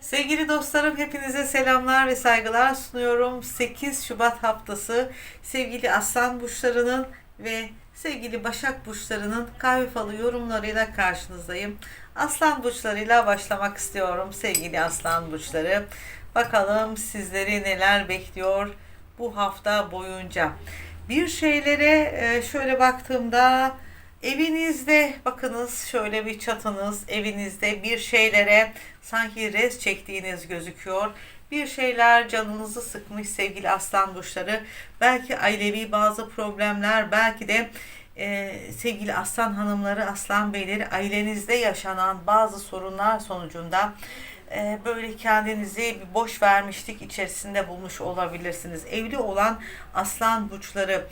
Sevgili dostlarım hepinize selamlar ve saygılar sunuyorum. 8 Şubat haftası sevgili aslan burçlarının ve sevgili başak burçlarının kahve falı yorumlarıyla karşınızdayım. Aslan burçlarıyla başlamak istiyorum sevgili aslan burçları. Bakalım sizleri neler bekliyor bu hafta boyunca. Bir şeylere e, şöyle baktığımda Evinizde bakınız şöyle bir çatınız evinizde bir şeylere sanki res çektiğiniz gözüküyor. Bir şeyler canınızı sıkmış sevgili aslan burçları. Belki ailevi bazı problemler belki de e, sevgili aslan hanımları aslan beyleri ailenizde yaşanan bazı sorunlar sonucunda e, böyle kendinizi bir boş vermişlik içerisinde bulmuş olabilirsiniz. Evli olan aslan burçları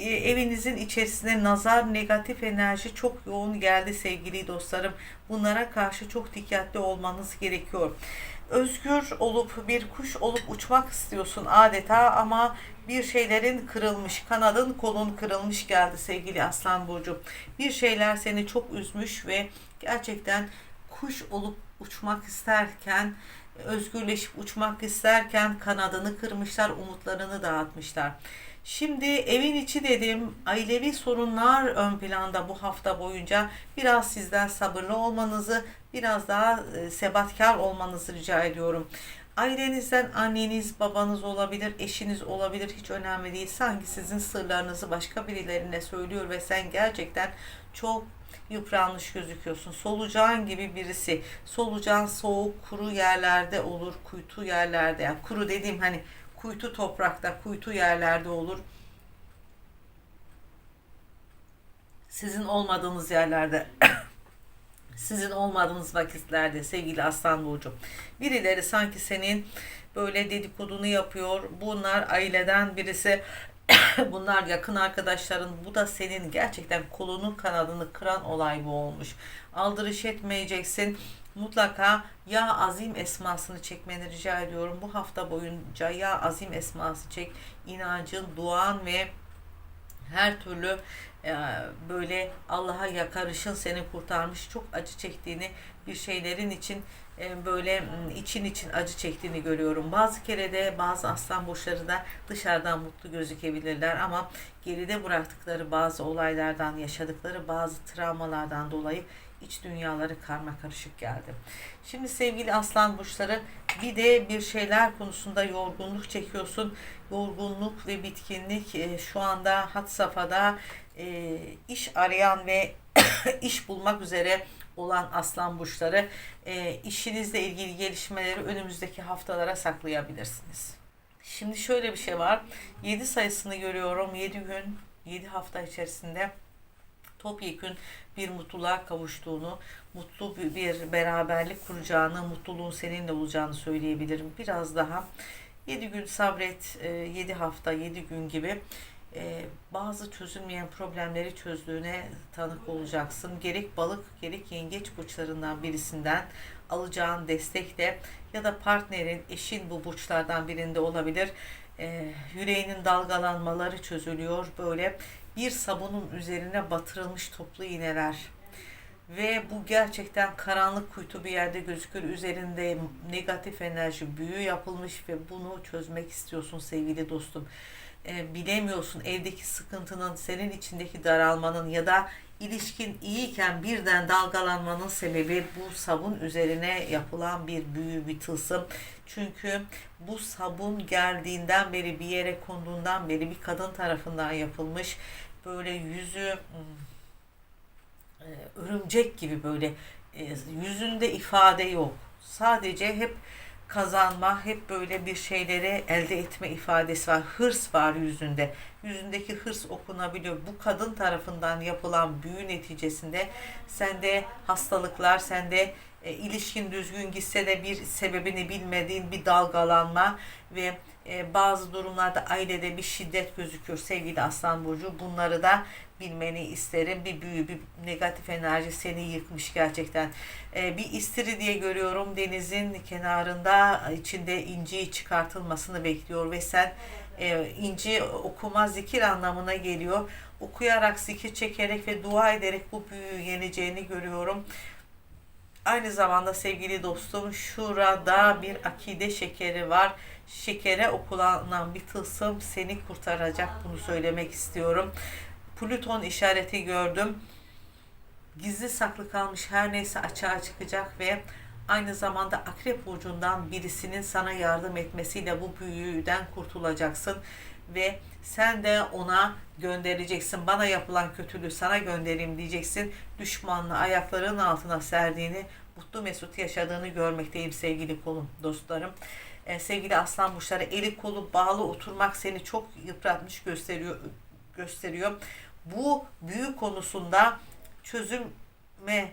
evinizin içerisine nazar negatif enerji çok yoğun geldi sevgili dostlarım. Bunlara karşı çok dikkatli olmanız gerekiyor. Özgür olup bir kuş olup uçmak istiyorsun adeta ama bir şeylerin kırılmış, kanadın kolun kırılmış geldi sevgili Aslan Burcu. Bir şeyler seni çok üzmüş ve gerçekten kuş olup uçmak isterken, özgürleşip uçmak isterken kanadını kırmışlar, umutlarını dağıtmışlar. Şimdi evin içi dedim, ailevi sorunlar ön planda bu hafta boyunca biraz sizden sabırlı olmanızı, biraz daha e, sebatkar olmanızı rica ediyorum. Ailenizden anneniz, babanız olabilir, eşiniz olabilir hiç önemli değil. Sanki sizin sırlarınızı başka birilerine söylüyor ve sen gerçekten çok yıpranmış gözüküyorsun. Solucan gibi birisi. Solucan soğuk, kuru yerlerde olur, kuytu yerlerde. Yani kuru dediğim hani kuytu toprakta, kuytu yerlerde olur. Sizin olmadığınız yerlerde sizin olmadığınız vakitlerde sevgili Aslan Burcu. Birileri sanki senin böyle dedikodunu yapıyor. Bunlar aileden birisi bunlar yakın arkadaşların bu da senin gerçekten kolunu kanadını kıran olay bu olmuş. Aldırış etmeyeceksin. Mutlaka ya azim esmasını çekmeni rica ediyorum. Bu hafta boyunca ya azim esması çek. İnancın, duan ve her türlü e, böyle Allah'a yakarışın seni kurtarmış çok acı çektiğini bir şeylerin için böyle için için acı çektiğini görüyorum. Bazı kere de bazı aslan burçları da dışarıdan mutlu gözükebilirler ama geride bıraktıkları bazı olaylardan yaşadıkları bazı travmalardan dolayı iç dünyaları karma karışık geldi. Şimdi sevgili aslan burçları bir de bir şeyler konusunda yorgunluk çekiyorsun. Yorgunluk ve bitkinlik e, şu anda hat safhada e, iş arayan ve iş bulmak üzere olan aslan burçları e, işinizle ilgili gelişmeleri önümüzdeki haftalara saklayabilirsiniz. Şimdi şöyle bir şey var. 7 sayısını görüyorum. 7 gün, 7 hafta içerisinde topyekün bir mutluluğa kavuştuğunu, mutlu bir beraberlik kuracağını, mutluluğun seninle olacağını söyleyebilirim. Biraz daha 7 gün sabret, 7 hafta, 7 gün gibi e, bazı çözülmeyen problemleri çözdüğüne tanık olacaksın. Gerek balık gerek yengeç burçlarından birisinden alacağın destekle ya da partnerin, eşin bu burçlardan birinde olabilir. E, yüreğinin dalgalanmaları çözülüyor. Böyle bir sabunun üzerine batırılmış toplu iğneler ve bu gerçekten karanlık kuytu bir yerde gözükür. Üzerinde negatif enerji büyü yapılmış ve bunu çözmek istiyorsun sevgili dostum e, bilemiyorsun evdeki sıkıntının, senin içindeki daralmanın ya da ilişkin iyiyken birden dalgalanmanın sebebi bu sabun üzerine yapılan bir büyü, bir tılsım. Çünkü bu sabun geldiğinden beri bir yere konduğundan beri bir kadın tarafından yapılmış. Böyle yüzü hmm, e, örümcek gibi böyle e, yüzünde ifade yok. Sadece hep kazanma, hep böyle bir şeyleri elde etme ifadesi var. Hırs var yüzünde. Yüzündeki hırs okunabiliyor. Bu kadın tarafından yapılan büyü neticesinde sende hastalıklar, sende e, ilişkin düzgün gitse de bir sebebini bilmediğin bir dalgalanma ve e, bazı durumlarda ailede bir şiddet gözüküyor sevgili Aslan Burcu. Bunları da bilmeni isterim. Bir büyü, bir negatif enerji seni yıkmış gerçekten. E, bir istiri diye görüyorum denizin kenarında içinde inci çıkartılmasını bekliyor ve sen e, inci okuma zikir anlamına geliyor. Okuyarak, zikir çekerek ve dua ederek bu büyüyü yeneceğini görüyorum Aynı zamanda sevgili dostum şurada bir akide şekeri var. Şekere okulanan bir tılsım seni kurtaracak bunu söylemek istiyorum. Plüton işareti gördüm. Gizli saklı kalmış her neyse açığa çıkacak ve aynı zamanda akrep burcundan birisinin sana yardım etmesiyle bu büyüden kurtulacaksın ve sen de ona göndereceksin. Bana yapılan kötülüğü sana göndereyim diyeceksin. Düşmanını ayaklarının altına serdiğini, mutlu mesut yaşadığını görmekteyim sevgili kolum, dostlarım. Ee, sevgili aslan burçları eli kolu bağlı oturmak seni çok yıpratmış gösteriyor gösteriyor. Bu büyü konusunda çözüme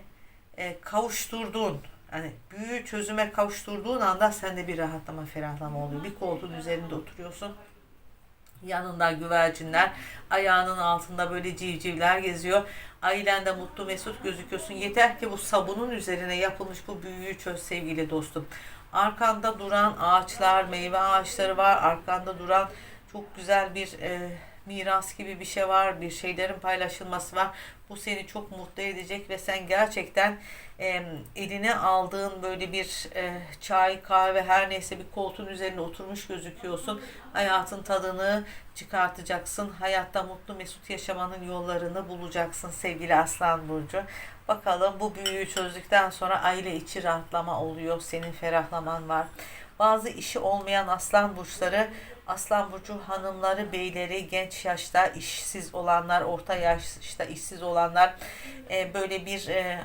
e, kavuşturduğun hani büyü çözüme kavuşturduğun anda sende bir rahatlama, ferahlama oluyor. Bir koltuğun üzerinde oturuyorsun Yanında güvercinler, ayağının altında böyle civcivler geziyor. Ailende mutlu mesut gözüküyorsun. Yeter ki bu sabunun üzerine yapılmış bu büyüyü çöz sevgili dostum. Arkanda duran ağaçlar, meyve ağaçları var. Arkanda duran çok güzel bir e, miras gibi bir şey var. Bir şeylerin paylaşılması var. Bu seni çok mutlu edecek ve sen gerçekten e, eline aldığın böyle bir e, çay, kahve her neyse bir koltuğun üzerine oturmuş gözüküyorsun. Hayatın tadını çıkartacaksın. Hayatta mutlu mesut yaşamanın yollarını bulacaksın sevgili Aslan Burcu. Bakalım bu büyüyü çözdükten sonra aile içi rahatlama oluyor. Senin ferahlaman var. Bazı işi olmayan aslan burçları, aslan burcu hanımları, beyleri, genç yaşta işsiz olanlar, orta yaşta işsiz olanlar e, böyle bir e,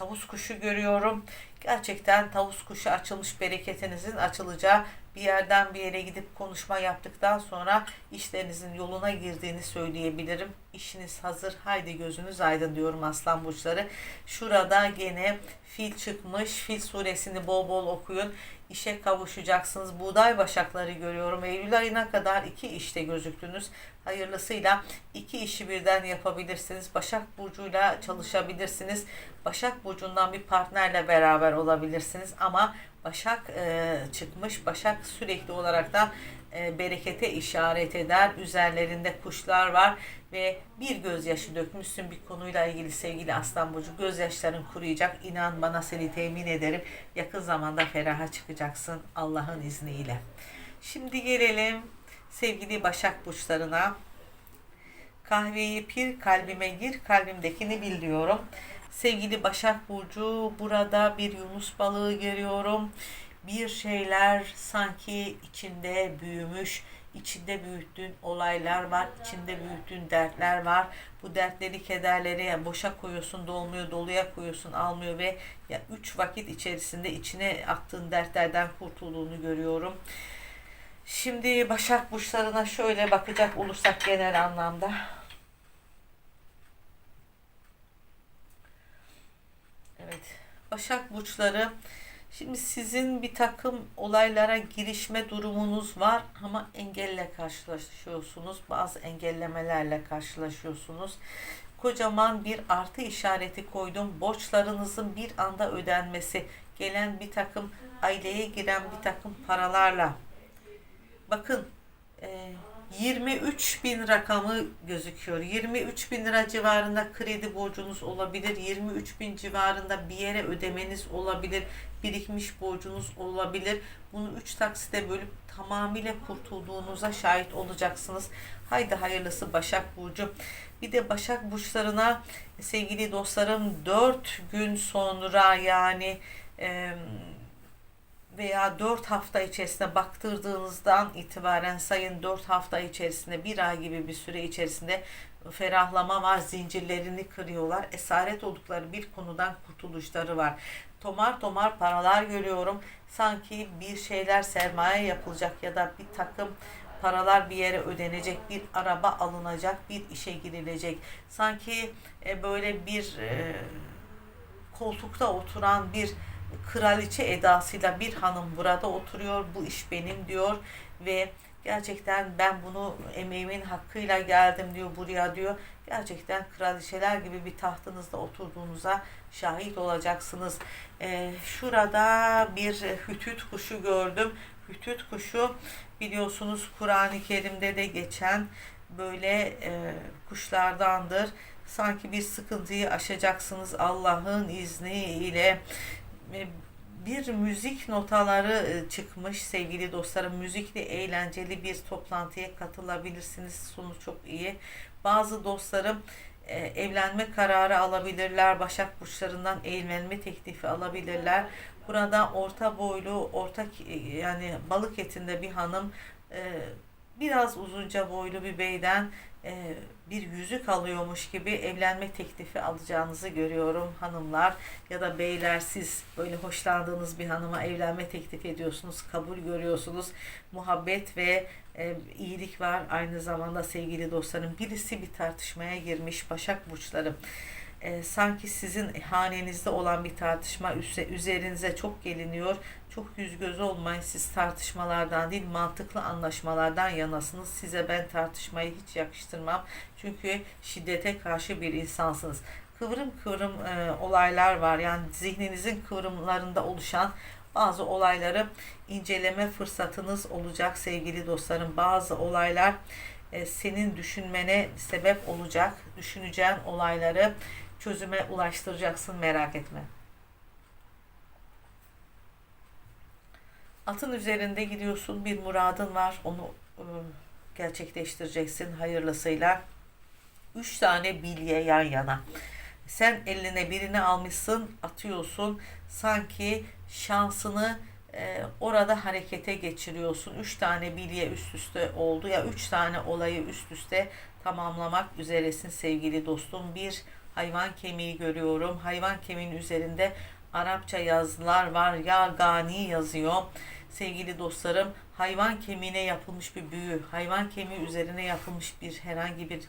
tavus kuşu görüyorum. Gerçekten tavus kuşu açılmış bereketinizin açılacağı bir yerden bir yere gidip konuşma yaptıktan sonra işlerinizin yoluna girdiğini söyleyebilirim. İşiniz hazır. Haydi gözünüz aydın diyorum aslan burçları. Şurada gene fil çıkmış. Fil suresini bol bol okuyun. İşe kavuşacaksınız. Buğday başakları görüyorum. Eylül ayına kadar iki işte gözüktünüz. Hayırlısıyla iki işi birden yapabilirsiniz. Başak Burcu'yla çalışabilirsiniz. Başak Burcu'ndan bir partnerle beraber olabilirsiniz. Ama Başak e, çıkmış. Başak sürekli olarak da e, berekete işaret eder. Üzerlerinde kuşlar var ve bir gözyaşı dökmüşsün bir konuyla ilgili sevgili Aslan Burcu. Gözyaşların kuruyacak. İnan bana seni temin ederim. Yakın zamanda feraha çıkacaksın Allah'ın izniyle. Şimdi gelelim sevgili Başak Burçlarına. Kahveyi pir kalbime gir, kalbimdekini bil diyorum. Sevgili Başak Burcu burada bir Yunus balığı görüyorum. Bir şeyler sanki içinde büyümüş, içinde büyüttüğün olaylar var, içinde büyüttüğün dertler var. Bu dertleri, kederleri yani boşa koyuyorsun, dolmuyor, doluya koyuyorsun, almıyor ve ya üç vakit içerisinde içine attığın dertlerden kurtulduğunu görüyorum. Şimdi Başak burçlarına şöyle bakacak olursak genel anlamda. Evet. Başak burçları Şimdi sizin bir takım olaylara girişme durumunuz var ama engelle karşılaşıyorsunuz. Bazı engellemelerle karşılaşıyorsunuz. Kocaman bir artı işareti koydum. Borçlarınızın bir anda ödenmesi, gelen bir takım aileye giren bir takım paralarla. Bakın e, 23 bin rakamı gözüküyor. 23 bin lira civarında kredi borcunuz olabilir. 23 bin civarında bir yere ödemeniz olabilir. Birikmiş borcunuz olabilir. Bunu 3 taksite bölüp tamamıyla kurtulduğunuza şahit olacaksınız. Haydi hayırlısı Başak Burcu. Bir de Başak Burçlarına sevgili dostlarım 4 gün sonra yani e, veya 4 hafta içerisinde baktırdığınızdan itibaren sayın 4 hafta içerisinde bir ay gibi bir süre içerisinde ferahlama var. Zincirlerini kırıyorlar. Esaret oldukları bir konudan kurtuluşları var. Tomar tomar paralar görüyorum. Sanki bir şeyler sermaye yapılacak ya da bir takım paralar bir yere ödenecek, bir araba alınacak, bir işe girilecek. Sanki e, böyle bir e, koltukta oturan bir kraliçe edasıyla bir hanım burada oturuyor. Bu iş benim diyor ve gerçekten ben bunu emeğimin hakkıyla geldim diyor buraya diyor. Gerçekten kraliçeler gibi bir tahtınızda oturduğunuza şahit olacaksınız. Ee, şurada bir hütüt kuşu gördüm. Hütüt kuşu biliyorsunuz Kur'an-ı Kerim'de de geçen böyle e, kuşlardandır Sanki bir sıkıntıyı aşacaksınız Allah'ın izniyle. E, bir müzik notaları e, çıkmış sevgili dostlarım. Müzikli eğlenceli bir toplantıya katılabilirsiniz. Sonu çok iyi. Bazı dostlarım e, evlenme kararı alabilirler. Başak burçlarından evlenme teklifi alabilirler. Burada orta boylu, orta yani balık etinde bir hanım biraz uzunca boylu bir beyden e, bir yüzük alıyormuş gibi evlenme teklifi alacağınızı görüyorum hanımlar. Ya da beyler siz böyle hoşlandığınız bir hanıma evlenme teklif ediyorsunuz kabul görüyorsunuz. Muhabbet ve e, iyilik var. Aynı zamanda sevgili dostlarım birisi bir tartışmaya girmiş başak burçlarım. E, sanki sizin hanenizde olan bir tartışma üzerinize çok geliniyor. Çok yüz göz olmayın. Siz tartışmalardan değil mantıklı anlaşmalardan yanasınız. Size ben tartışmayı hiç yakıştırmam. Çünkü şiddete karşı bir insansınız. Kıvrım kıvrım e, olaylar var. Yani zihninizin kıvrımlarında oluşan bazı olayları inceleme fırsatınız olacak sevgili dostlarım. Bazı olaylar e, senin düşünmene sebep olacak. Düşüneceğin olayları çözüme ulaştıracaksın merak etme. Atın üzerinde gidiyorsun bir muradın var onu e, gerçekleştireceksin hayırlısıyla. Üç tane bilye yan yana. Sen eline birini almışsın atıyorsun sanki şansını e, orada harekete geçiriyorsun. Üç tane bilye üst üste oldu ya üç tane olayı üst üste tamamlamak üzeresin sevgili dostum. Bir hayvan kemiği görüyorum. Hayvan kemiğinin üzerinde Arapça yazılar var. Ya gani yazıyor. Sevgili dostlarım hayvan kemiğine yapılmış bir büyü, hayvan kemiği üzerine yapılmış bir herhangi bir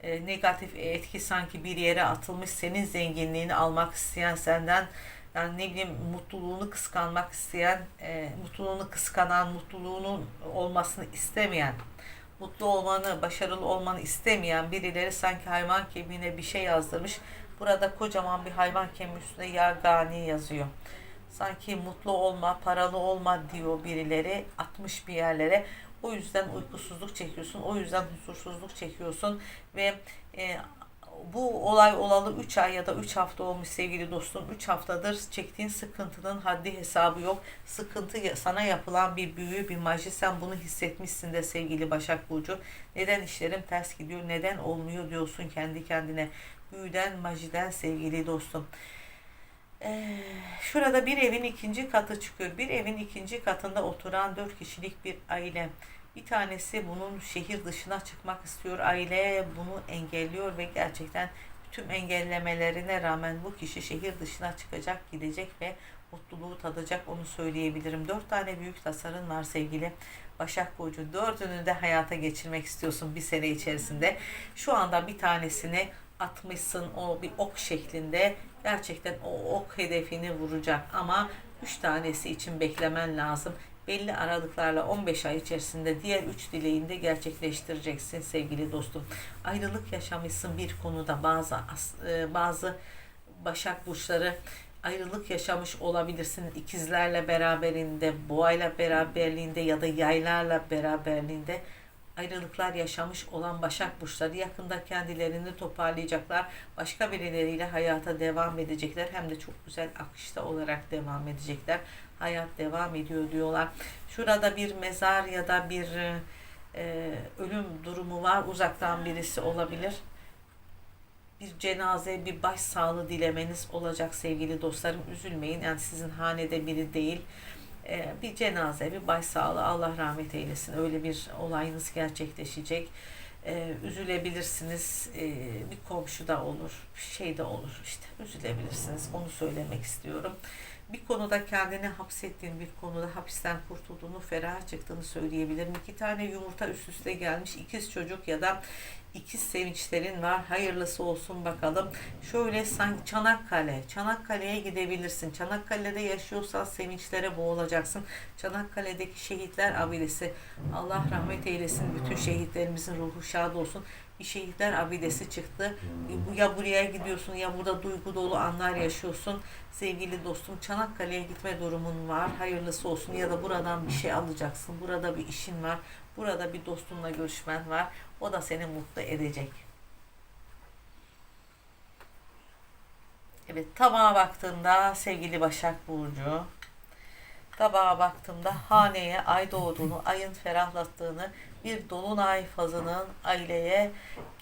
e, negatif etki sanki bir yere atılmış senin zenginliğini almak isteyen senden yani ne bileyim mutluluğunu kıskanmak isteyen, e, mutluluğunu kıskanan, mutluluğunun olmasını istemeyen mutlu olmanı, başarılı olmanı istemeyen birileri sanki hayvan kemiğine bir şey yazdırmış. Burada kocaman bir hayvan kemiği üstünde Yagani yazıyor. Sanki mutlu olma, paralı olma diyor birileri atmış bir yerlere. O yüzden uykusuzluk çekiyorsun, o yüzden huzursuzluk çekiyorsun ve e, bu olay olalı 3 ay ya da 3 hafta olmuş sevgili dostum. 3 haftadır çektiğin sıkıntının haddi hesabı yok. Sıkıntı sana yapılan bir büyü, bir maji. Sen bunu hissetmişsin de sevgili Başak Burcu. Neden işlerim ters gidiyor, neden olmuyor diyorsun kendi kendine. Büyüden, majiden sevgili dostum. Ee, şurada bir evin ikinci katı çıkıyor. Bir evin ikinci katında oturan dört kişilik bir aile. Bir tanesi bunun şehir dışına çıkmak istiyor. Aile bunu engelliyor ve gerçekten tüm engellemelerine rağmen bu kişi şehir dışına çıkacak, gidecek ve mutluluğu tadacak onu söyleyebilirim. Dört tane büyük tasarın var sevgili Başak Burcu. Dördünü de hayata geçirmek istiyorsun bir sene içerisinde. Şu anda bir tanesini atmışsın o bir ok şeklinde. Gerçekten o ok hedefini vuracak. Ama üç tanesi için beklemen lazım. Belli aralıklarla 15 ay içerisinde diğer üç dileğini de gerçekleştireceksin sevgili dostum. Ayrılık yaşamışsın bir konuda. Bazı e, bazı Başak burçları ayrılık yaşamış olabilirsin. İkizlerle beraberinde, boğayla beraberliğinde ya da yaylarla beraberliğinde ayrılıklar yaşamış olan Başak Burçları yakında kendilerini toparlayacaklar. Başka birileriyle hayata devam edecekler. Hem de çok güzel akışta olarak devam edecekler. Hayat devam ediyor diyorlar. Şurada bir mezar ya da bir e, ölüm durumu var. Uzaktan birisi olabilir. Bir cenaze, bir baş sağlığı dilemeniz olacak sevgili dostlarım. Üzülmeyin. Yani sizin hanede biri değil e, bir cenaze, bir başsağlığı Allah rahmet eylesin. Öyle bir olayınız gerçekleşecek. E, üzülebilirsiniz. E, bir komşu da olur, şey de olur işte. Üzülebilirsiniz. Onu söylemek istiyorum. Bir konuda kendini hapsettiğin bir konuda hapisten kurtulduğunu, ferah çıktığını söyleyebilirim. İki tane yumurta üst üste gelmiş, ikiz çocuk ya da ikiz sevinçlerin var. Hayırlısı olsun bakalım. Şöyle sanki Çanakkale. Çanakkale'ye gidebilirsin. Çanakkale'de yaşıyorsan sevinçlere boğulacaksın. Çanakkale'deki şehitler abilesi. Allah rahmet eylesin. Bütün şehitlerimizin ruhu şad olsun. Bir şehitler abidesi çıktı. Ya buraya gidiyorsun ya burada duygu dolu anlar yaşıyorsun. Sevgili dostum Çanakkale'ye gitme durumun var. Hayırlısı olsun ya da buradan bir şey alacaksın. Burada bir işin var. Burada bir dostunla görüşmen var. O da seni mutlu edecek. Evet tabağa baktığımda sevgili Başak Burcu. Tabağa baktığımda haneye ay doğduğunu, ayın ferahlattığını, bir dolunay fazının aileye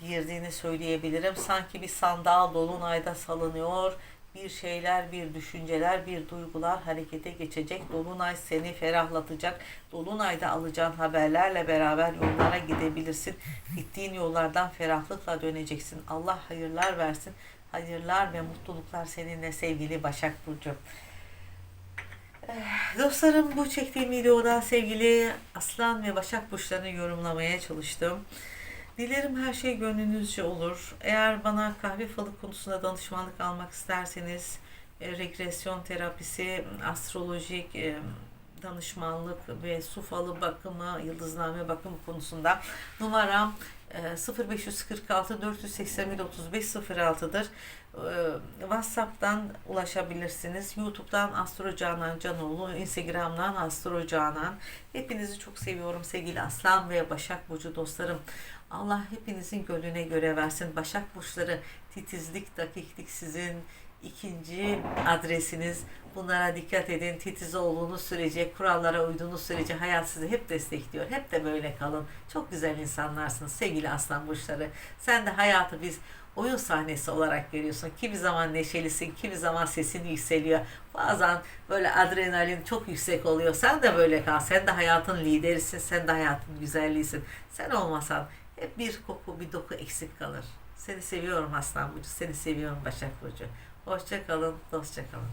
girdiğini söyleyebilirim. Sanki bir sandal dolunayda salınıyor. Bir şeyler, bir düşünceler, bir duygular harekete geçecek. Dolunay seni ferahlatacak. Dolunayda alacağın haberlerle beraber yollara gidebilirsin. Gittiğin yollardan ferahlıkla döneceksin. Allah hayırlar versin. Hayırlar ve mutluluklar seninle sevgili Başak Burcu. Eh, Dostlarım bu çektiğim videoda sevgili Aslan ve Başak Burçlarını yorumlamaya çalıştım. Dilerim her şey gönlünüzce olur. Eğer bana kahve falı konusunda danışmanlık almak isterseniz e, regresyon terapisi, astrolojik e, danışmanlık ve su falı bakımı, yıldızname bakımı konusunda numaram e, 0546 481 35 06'dır. E, WhatsApp'tan ulaşabilirsiniz. YouTube'dan Astro Canan Canoğlu, Instagram'dan Astro Canan. Hepinizi çok seviyorum sevgili Aslan ve Başak Burcu dostlarım. Allah hepinizin gönlüne göre versin. Başak Burçları titizlik, dakiklik sizin ikinci adresiniz. Bunlara dikkat edin. Titiz olduğunuz sürece, kurallara uyduğunuz sürece hayat sizi hep destekliyor. Hep de böyle kalın. Çok güzel insanlarsınız sevgili aslan burçları. Sen de hayatı biz oyun sahnesi olarak görüyorsun. Kimi zaman neşelisin, kimi zaman sesin yükseliyor. Bazen böyle adrenalin çok yüksek oluyor. Sen de böyle kal. Sen de hayatın liderisin. Sen de hayatın güzelliğisin. Sen olmasan hep bir koku, bir doku eksik kalır. Seni seviyorum Aslan Burcu. Seni seviyorum Başak Burcu. Hoşça kalın, dostça kalın.